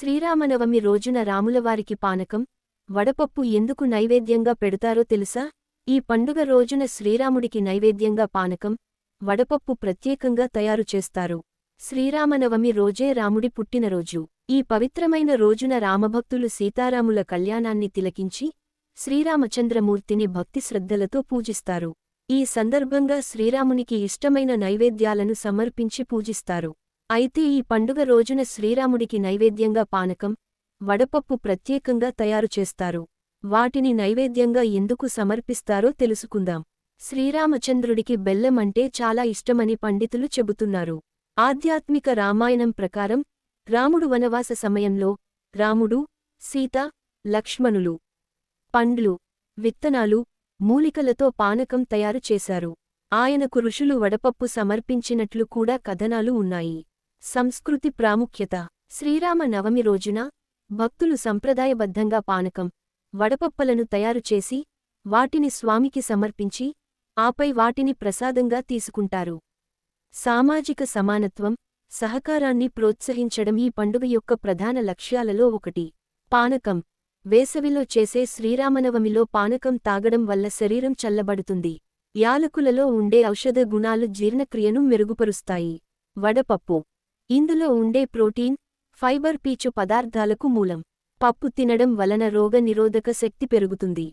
శ్రీరామనవమి రోజున రాములవారికి పానకం వడపప్పు ఎందుకు నైవేద్యంగా పెడతారో తెలుసా? ఈ పండుగ రోజున శ్రీరాముడికి నైవేద్యంగా పానకం వడపప్పు ప్రత్యేకంగా తయారు చేస్తారు. శ్రీరామనవమి రోజే రాముడి పుట్టినరోజు. ఈ పవిత్రమైన రోజున రామభక్తులు సీతారాముల కళ్యాణాన్ని తిలకించి శ్రీరామచంద్రమూర్తిని భక్తి శ్రద్ధలతో పూజిస్తారు. ఈ సందర్భంగా శ్రీరామునికి ఇష్టమైన నైవేద్యాలను సమర్పించి పూజిస్తారు. అయితే ఈ పండుగ రోజున శ్రీరాముడికి నైవేద్యంగా పానకం వడపప్పు ప్రత్యేకంగా తయారు చేస్తారు. వాటిని నైవేద్యంగా ఎందుకు సమర్పిస్తారో తెలుసుకుందాం. శ్రీరామచంద్రుడికి బెల్లం అంటే చాలా ఇష్టమని పండితులు చెబుతున్నారు. ఆధ్యాత్మిక రామాయణం ప్రకారం రాముడు వనవాస సమయంలో రాముడు సీత లక్ష్మణులు పండ్లు విత్తనాలు మూలికలతో పానకం తయారు చేశారు. ఆయనకు ఋషులు వడపప్పు సమర్పించినట్లు కూడా కథనాలు ఉన్నాయి. సంస్కృతి ప్రాముఖ్యత. శ్రీరామ నవమి రోజున భక్తులు సంప్రదాయబద్ధంగా పానకం వడపప్పలను తయారుచేసి వాటిని స్వామికి సమర్పించి ఆపై వాటిని ప్రసాదంగా తీసుకుంటారు. సామాజిక సమానత్వం సహకారాన్ని ప్రోత్సహించడం ఈ పండుగ యొక్క ప్రధాన లక్ష్యాలలో ఒకటి. పానకం వేసవిలో చేసే శ్రీరామనవమిలో పానకం తాగడం వల్ల శరీరం చల్లబడుతుంది. యాలకులలో ఉండే ఔషధ గుణాలు జీర్ణక్రియను మెరుగుపరుస్తాయి. వడపప్పు ఇందులో ఉండే ప్రోటీన్ ఫైబర్ పీచు పదార్థాలకు మూలం. పప్పు తినడం వలన రోగ నిరోధక శక్తి పెరుగుతుంది.